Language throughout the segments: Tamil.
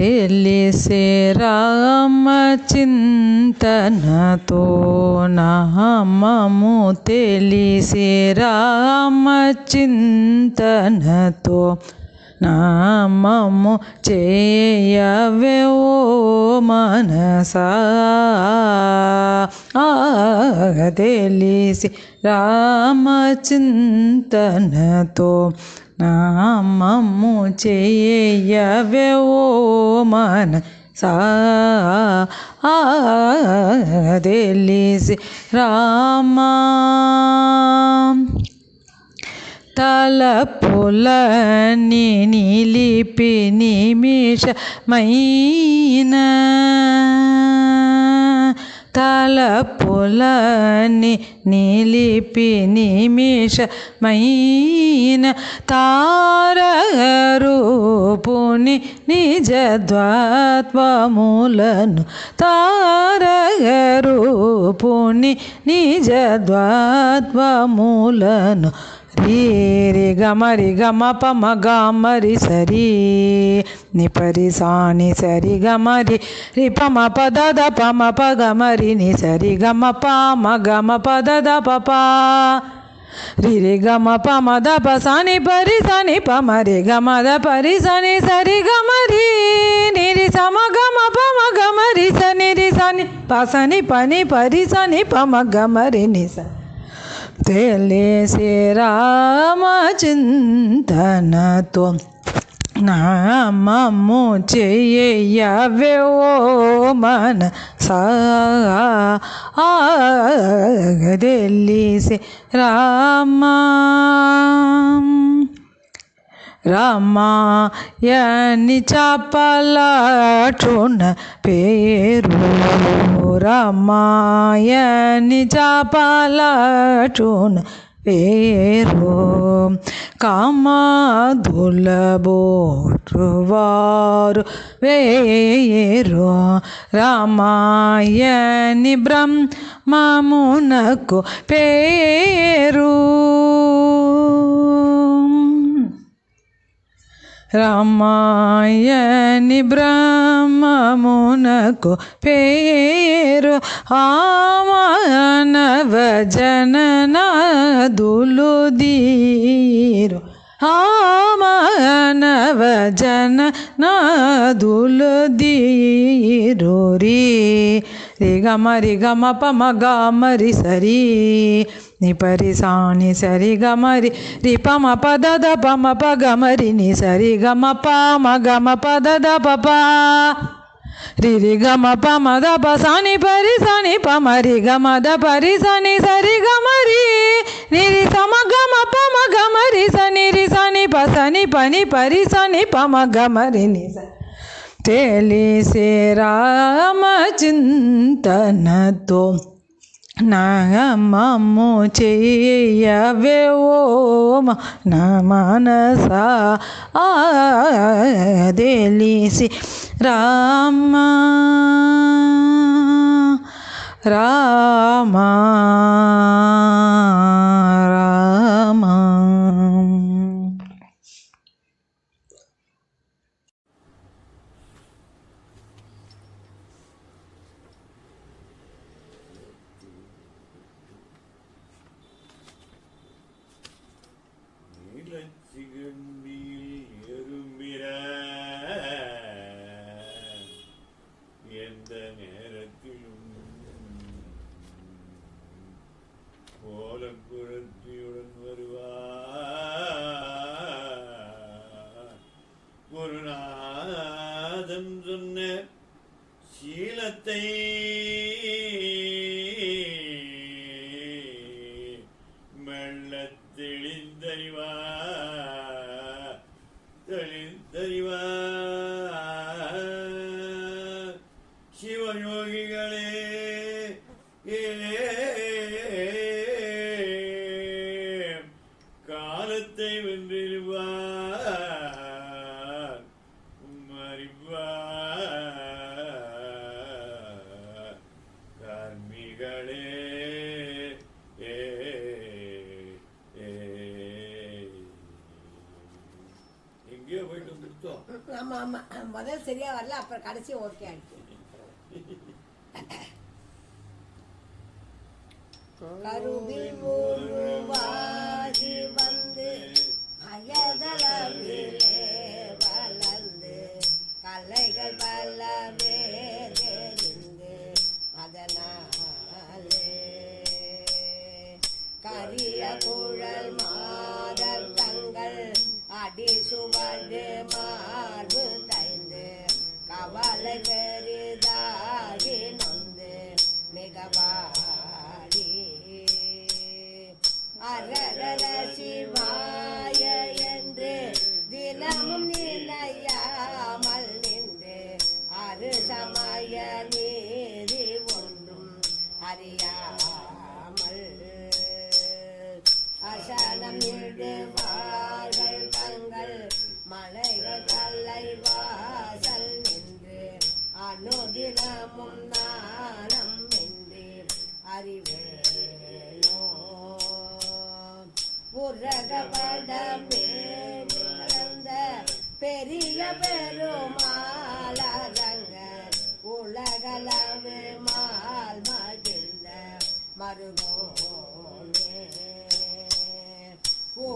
తెలిసే రామచింతనతో నామము తెలిసే రామచింతనతో నామము చేయవే ఓ మనసా. ఆ, తెలిసి రామచింతనతో నా మమ్ము చేయవే ఓ మన రామ రామా. తలపులని నిలిపి నిమిషమైనా. తలపులని నిలిపి నిమిషమైన తారూపుని నిజద్వాత్వములను తారూపుని నిజద్వాత్వములను రీ రి గమ రి గమ పమ గమ రి సరి ని పరి సాని సరి గమ రి రి పమ పద ద పమ ప గమ రి ని సరి గమ ప మ గమ పద ద ప ప రి రి గమ పమ ద ప సాని పరి సాని పమ రి గమ ద పరి సాని సరి గమ రి ని రి సమ గమ పమ గమ రి సని రి సని ప సని పని పరి సని పమ గమ రి ని స తెలిసి రామచింతనతో నామము చేయవే ఓ మన సా తెలిసి రామా. రామాయని చాపలాటున పేరు. రమాయని చాపలాటున పేరు. కామాదులబోరువారు వేరు. రామాయని బ్రహ్మమునకు పేరు. రామాయణి బ్రహ్మమునకు పేరు ఆమానవ జననాదులు దీరు ఆమానవ జననాదులు దీరు రీ. పమ గమ రి సరీ नि परि सा नि सरि ग म रि प म प द द प म प ग म रि नि सरि ग म प म ग म प द द प प रि रि ग म प म द प सा नि प रि सा नि प म रि ग म द प रि सा नि सरि ग नि रि स म ग म प म ग म रि स नि रि सा नि प सा नि प नि प सा नि प म ग म रि नि सा तेली से राम चिंतन तो నాగమ్మో చెయ్యవే నా మనస తెలిసి రామ రామ ஆமாம் ஆமா. முதல் சரியா வரல அப்புறம் கடைசி ஓகே ஆயிடுச்சு. கருவில்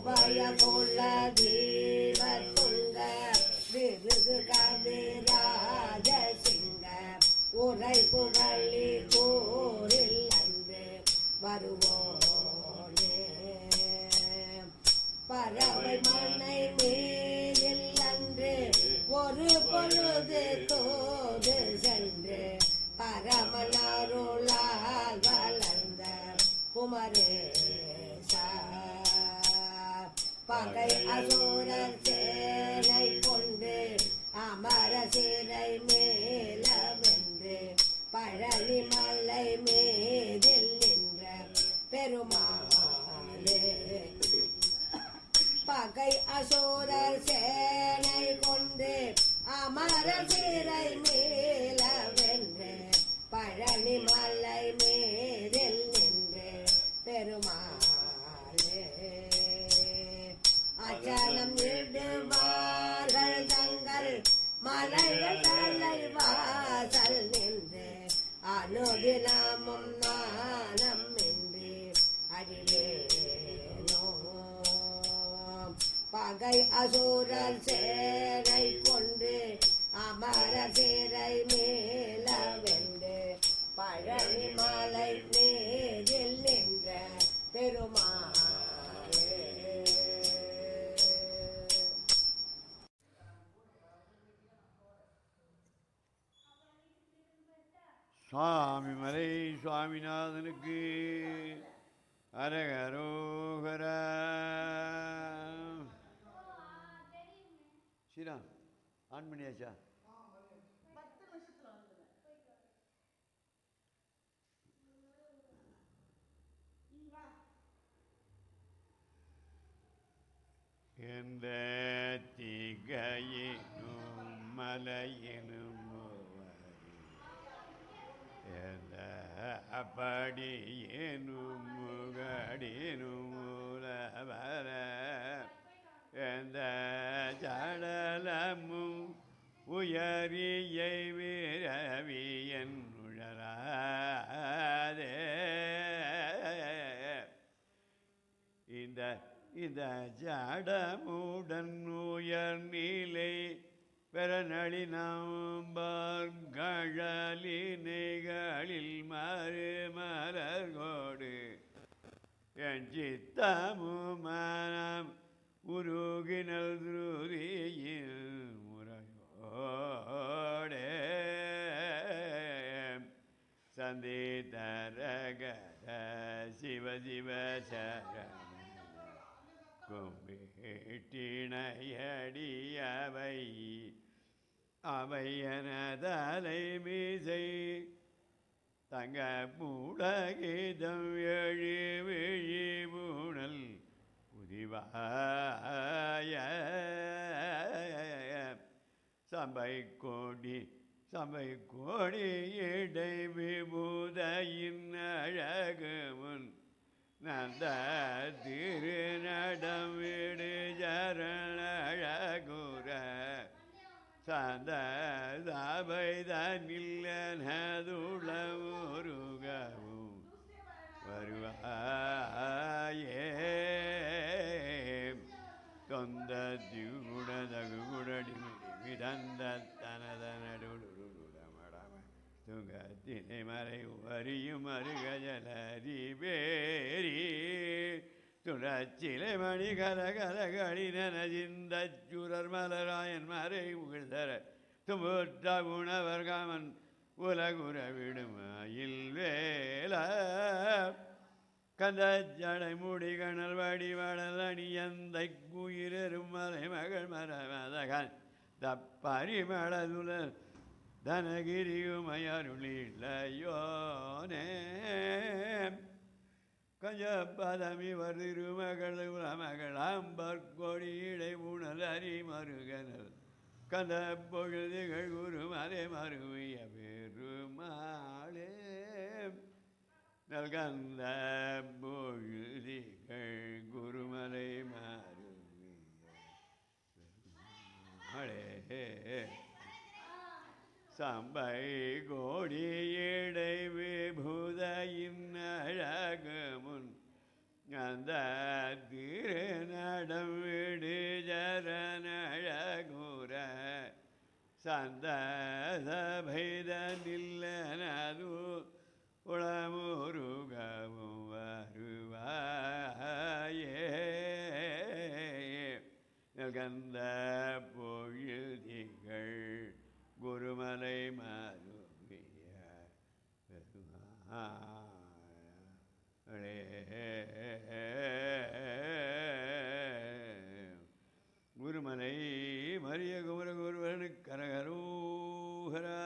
உபய கொள்ள தீவர் கொண்ட விருது கவிராஜ சிங்க உரை புகழி கூறில் அன்று வருவோனே பறவை மண்ணை நீரில் அன்று ஒரு பொழுது தோது சென்று பரமனருளால் வளர்ந்த குமரேசா பகை அசூரர் சேனை கொண்டு அமர சிறை மேல வென்று பழனி மலை மேதில் நின்ற பெருமாளே. பகை அசூரர் சேனை கொண்டு அமர சிறை சேரை அசூரல் சேரை கொண்டு அமர சேரை மேல வென்று பழனி மாலை நேரில் நின்ற பெருமாளே. சுவாமி மலை சுவாமிநாதனுக்கு அரகரோகரா. ஸ்ரீராம் ஆன் பண்ணியாச்சா? எந்த திகையினும் மலையினும். எந்த அப்படி எனும் முகடினும் மூலவர எந்த ஜடலமும் உயரியை விரவி என் உழராதே இந்த இந்த ஜடமுடன் உயர் நிலை பெறநளி நம்பர்களினைகளில் மறு மலர்கோடு. என் சித்தமும் மனம் உருகினல் துருதியில் முறையோடே. சந்தித்தரகர சிவ சிவ சரண கும்பிட்டிணையடி அவை அவை மீசை தங்க மூடகீதம் எழு சபை கோடி சபை கோடி இடை விபூதையின் அழகு முன் நந்த திருநடம் விடு சரணழகுர சந்த சபைதனில் நதுளமுருகவும் வருவாயே. மிதந்த துங்கத்தினை மறை வரியும் அருகஜலரி பேரி துளச்சிலை மணி கலகலகளின சிந்த சுரர் மலராயன் மறை உகிழ்தர துமுற்ற உணவர் காமன் உலகுற விடுமாயில் வேல கந்த ஜடை முடி கணல் வடிவடல் அணியந்தை குயிரும் மலை மகள் மரமதகன். தப்பரிமளதுல தனகிரியுமையருளில்லையோனே. கஞ்சபதமி வருமகள் உலமகள் கொடியிடை உணல் அறிமருகனல் கந்த பொழுதுகள் குருமலை மருவிய பெருமாளே நல்கந்த பொழுதிகள் குருமலை மாறு பெருமாளே சம்பை கோடியடை விபுதையின் அழகுமுன் அந்த திருநடம் விடு ஜரனழகுற சந்த சபைத நில்லனது உளமுருகவும் வருவாயே கந்த பொழுதிகள் குருமலை மருவிய பெருமாளே. குருமலை மரிய குமர குருவனுக்கு கரகரோகரா.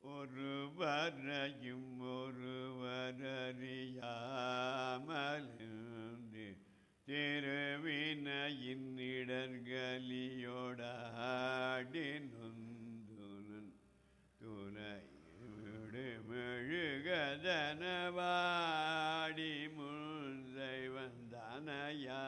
ஒரு வரையும் ஒருவரறியாமலிருந்து திருவினையின் இடர்கலியோடாடி நொந்துனன் துணை விடு மெழுகதனவாடி முன்சை வந்தனையா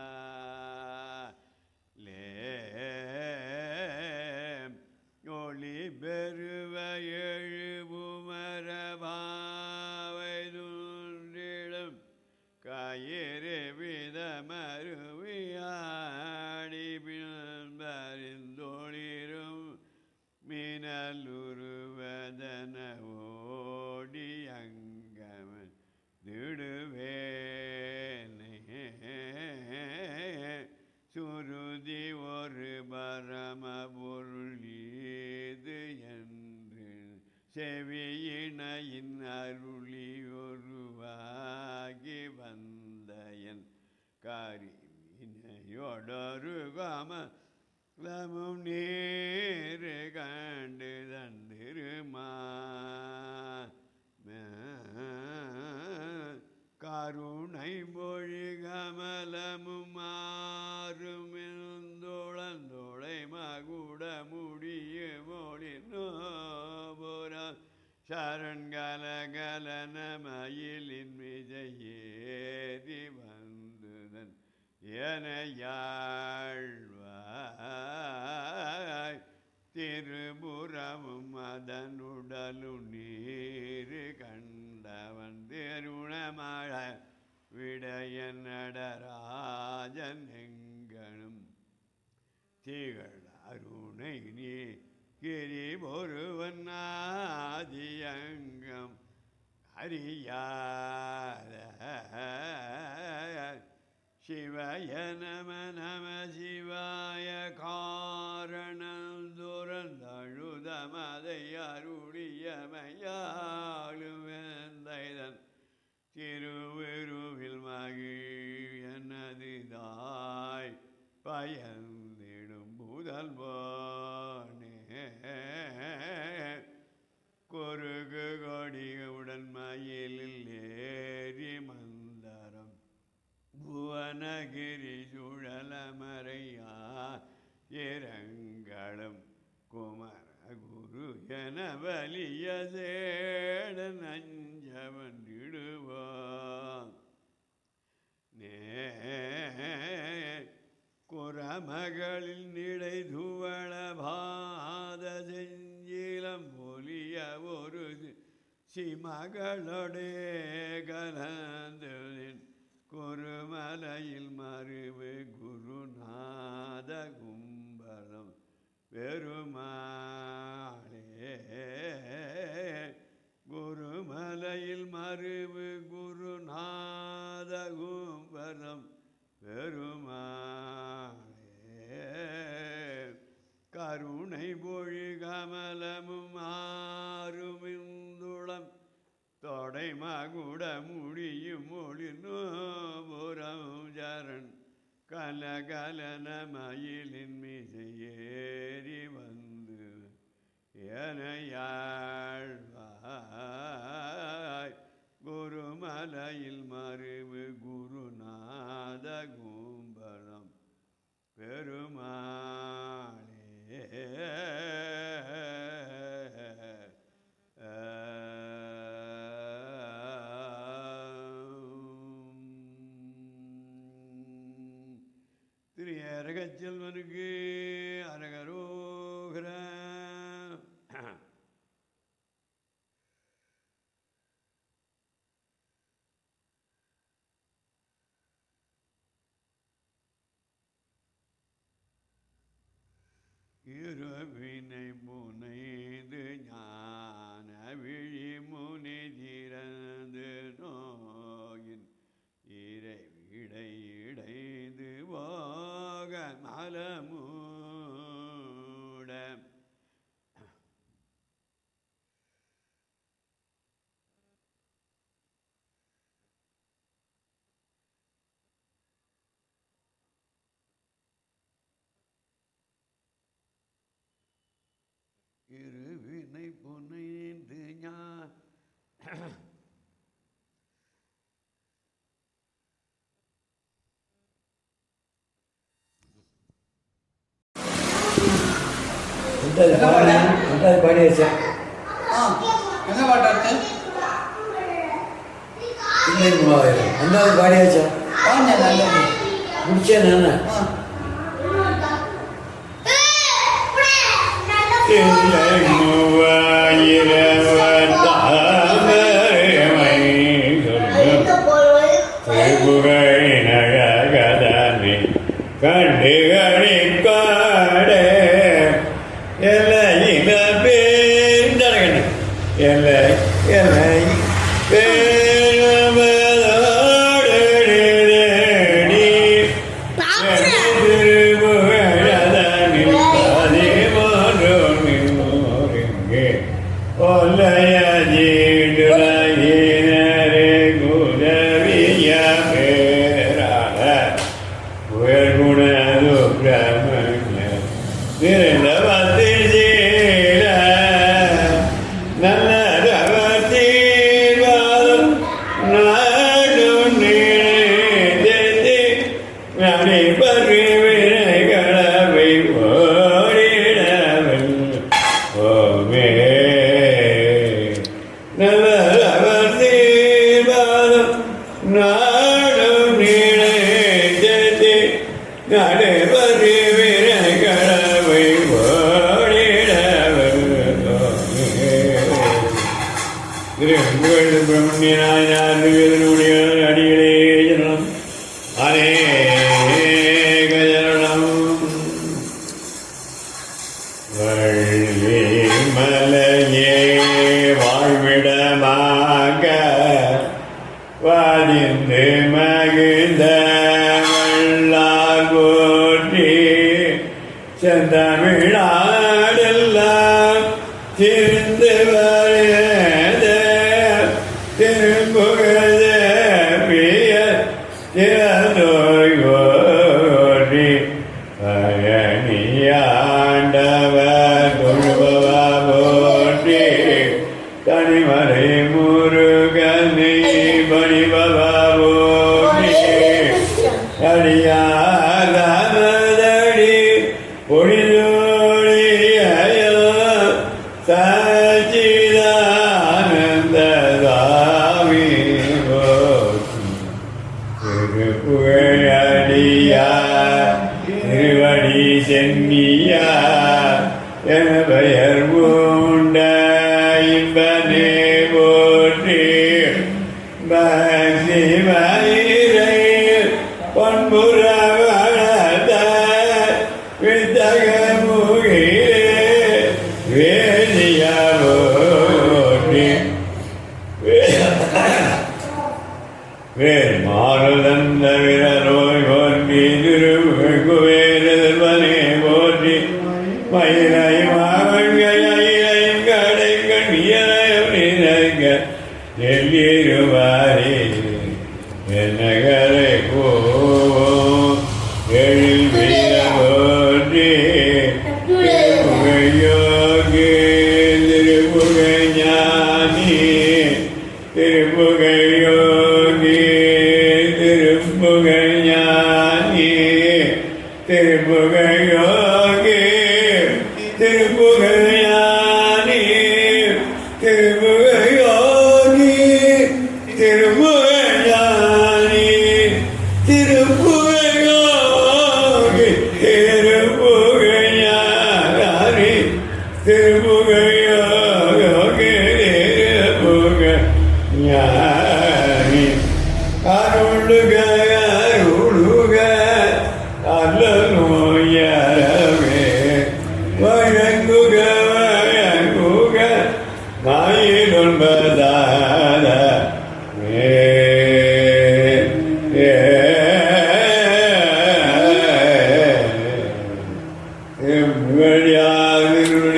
செவியினையின் என திருபுறமும் அதனுடலு நீர் கண்டவன் திருணமழ விடைய நடராஜன் எங்கனும் திகழ் அருணை நீ கிரி ஒருவன் ஆதியங்கம் அறியாத சிவய நம நம சிவாய காரணம் துறந்தழுதமதை அருளியமையாளுவேந்தைதன் திருவிருவில் மகிழ் எனது தாய் பயன் ஐயதேட நஞ்சமன்றிடுவான் குரமகளில் நிலை துவள பாத செஞ்சிலம் ஒலிய ஒரு சிமகளோடு அறிவு குருநாதகும் பரம் பெருமானே. கருணை பொழி கமலமும் ஆறுமிந்துளம் தொடை மகுட முடியும் மொழி நோபுரம் ஜரன் கலகலன மயிலின் மிசையேறி வந்து எனையாள் மலையில் மறைவு குருநாத கும்பலம் பெருமாளே. திரு அரகச்செல்வனுக்கு அரகரோகிற இருவினை புனைந்து ஞான் பாடியாச்சா என்ன பாட்டு இல்லை மூவாயிரம் ரெண்டாவது பாடியாச்சா முடிச்சேன் நான் feeling Oh man. motor. திருமுகை யோகி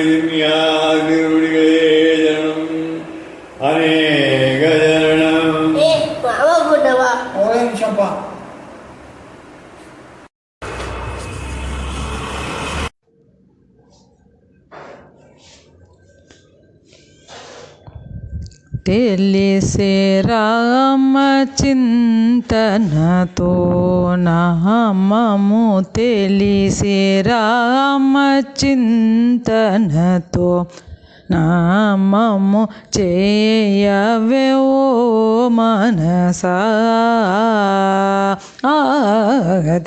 Amin ya తెలిసే రామచింతనతో నామము తెలిసే రామచింతనతో నామము చేయవే ఓ మనసా. ఆ,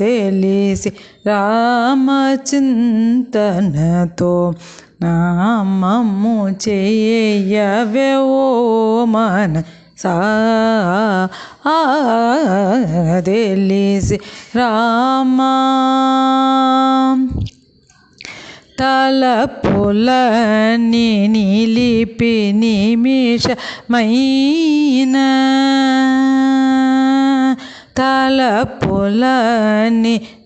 తెలిసి రామచింతనతో నామము చేయవే ఓ మన సా తెలిసి రామా. తలపులని నిలిపి నిమిషమైన. తలపులని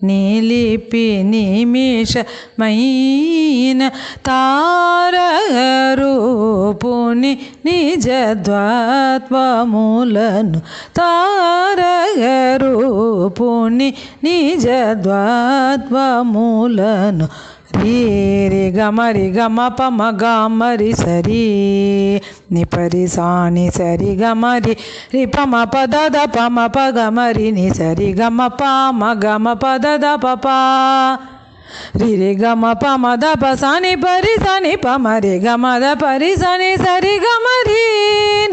నిలిపి నిమిషమైన తారూపుని నిజద్వాత్వములను తారూపుని నిజద్వాత్వములను ధీరి గమరి గమ పమ గమరి సరి నిపరి సాని సరి గమరి రి పమ పద ద పమ ప గమరి ని సరి గమ పమ గమ పద ద పప రిరి గమ పమ ద ప పసాని పరి సని పమ రి గమ ద పరి సని సరి గమరి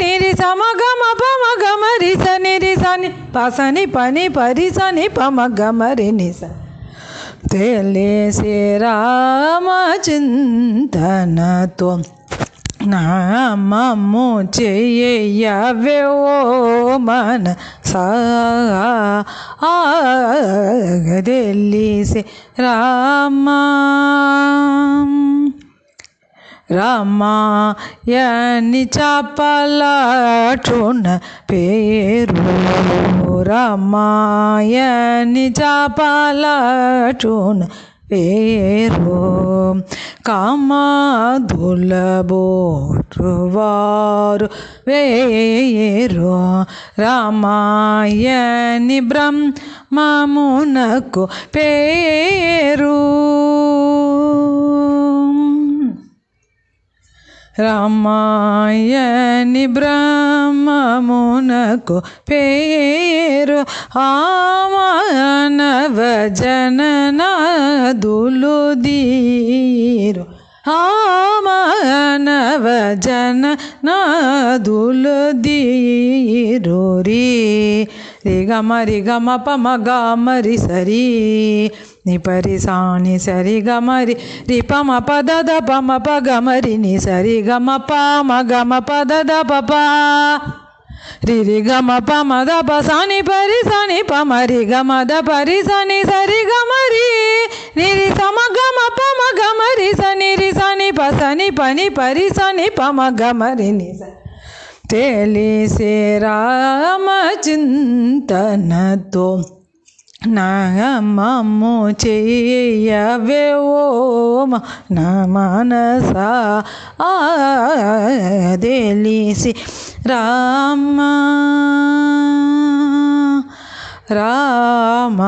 నిరి సమ గమ పమ గమరి సని రి సని పసని పని పరి సని పమ గమరి ని సరి తెలిసి రామచింతనతో నామము చేయవే ఓ మన సా తెలిసి రామా. రామాయని చాపలాచున పేరు. రమాయని చాపలాచున పేరు. కామాదులబోటువారు వేరు. రామాయని బ్రహ్మమునకు పేరు. రామాయని బ్రహ్మమునకు పేరు ఆమానవ జననాదులు దీరు ఆమానవ జననాదులు దీరు రీ. రి గమ రి గమ పమ గా సరి. ని పరి సాని సరి గమరి రి పమ పద ద పమ ప గమరి ని సరి గమ ప మ గమ పద ద పప రి రి గమ ప మ ద ప సాని పరి సాని ప మ రి గమ ద పరి సాని సరి గమరి రి ని రి సమ గమ ప మ గమ సని రి సాని ప సని పని పరి సాని ప మ గమ ని సరి తెలిసే రామచింతనతో నామము చెయ్యవే ఓమ నా మనస తెలిసి రామ రామ.